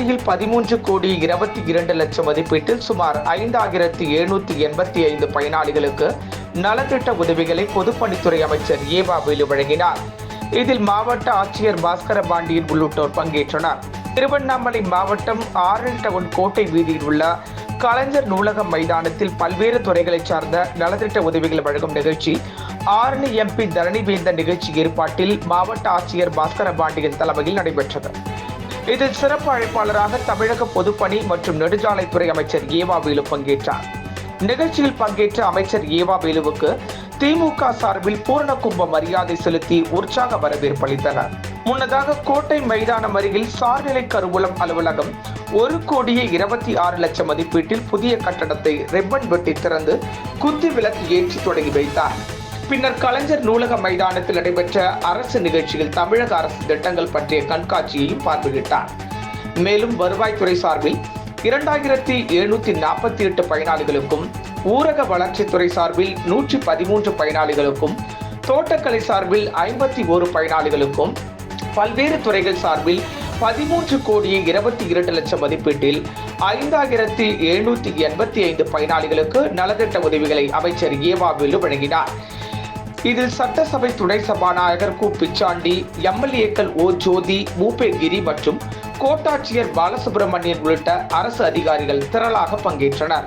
பதிமூன்று கோடி இருபத்தி இரண்டு லட்சம் மதிப்பீட்டில் சுமார் ஐந்தாயிரத்தி எழுநூத்தி எண்பத்தி ஐந்து பயனாளிகளுக்கு நலத்திட்ட உதவிகளை பொதுப்பணித்துறை அமைச்சர் ஏவா வேலு வழங்கினார். இதில் மாவட்ட ஆட்சியர் பாஸ்கர பாண்டியன் உள்ளிட்டோர் பங்கேற்றனர். திருவண்ணாமலை மாவட்டம் ஆரல் டவுன் கோட்டை வீதியில் உள்ள கலைஞர் நூலகம் மைதானத்தில் பல்வேறு துறைகளைச் சார்ந்த நலத்திட்ட உதவிகள் வழங்கும் நிகழ்ச்சி ஆரணி எம்பி தரணிவேந்தன் நிகழ்ச்சி ஏற்பாட்டில் மாவட்ட ஆட்சியர் பாஸ்கர பாண்டியன் தலைமையில் நடைபெற்றது. இதில் சிறப்பு அழைப்பாளராக தமிழக பொதுப்பணி மற்றும் நெடுஞ்சாலைத்துறை அமைச்சர் ஏவா வேலு பங்கேற்றார். நிகழ்ச்சியில் பங்கேற்ற அமைச்சர் ஏவா வேலுவுக்கு திமுக சார்பில் பூரண கும்ப மரியாதை செலுத்தி உற்சாக வரவேற்பு அளித்தனர். முன்னதாக கோட்டை மைதானம் அருகில் சார்நிலை கருவூலம் அலுவலகம் ஒரு கோடியே இருபத்தி ஆறு லட்சம் மதிப்பீட்டில் புதிய கட்டடத்தை ரிப்பன் வெட்டி திறந்து குத்து விளக்கு ஏற்றி தொடங்கி வைத்தார். பின்னர் கலைஞர் நூலக மைதானத்தில் நடைபெற்ற அரசு நிகழ்ச்சியில் தமிழக அரசு திட்டங்கள் பற்றிய கண்காட்சியையும் பார்வையிட்டார். மேலும் வருவாய்த்துறை சார்பில் இரண்டாயிரத்தி எழுநூத்தி நாற்பத்தி எட்டு பயனாளிகளுக்கும் ஊரக வளர்ச்சித்துறை சார்பில் நூற்றி பதிமூன்று பயனாளிகளுக்கும் தோட்டக்கலை சார்பில் ஐம்பத்தி ஒரு பயனாளிகளுக்கும் பல்வேறு துறைகள் சார்பில் பதிமூன்று கோடியே இருபத்தி இரண்டு லட்சம் மதிப்பீட்டில் ஐந்தாயிரத்தி எழுநூத்தி எண்பத்தி ஐந்து பயனாளிகளுக்கு நலத்திட்ட உதவிகளை அமைச்சர் ஏவா வேலு வழங்கினார். இதில் சட்டசபை துணை சபாநாயகர் கு. பிச்சாண்டி எம்எல்ஏக்கள் ஓ. ஜோதி மூபேகிரி மற்றும் கோட்டாட்சியர் பாலசுப்ரமணியன் உள்ளிட்ட அரசு அதிகாரிகள் திரளாக பங்கேற்றனர்.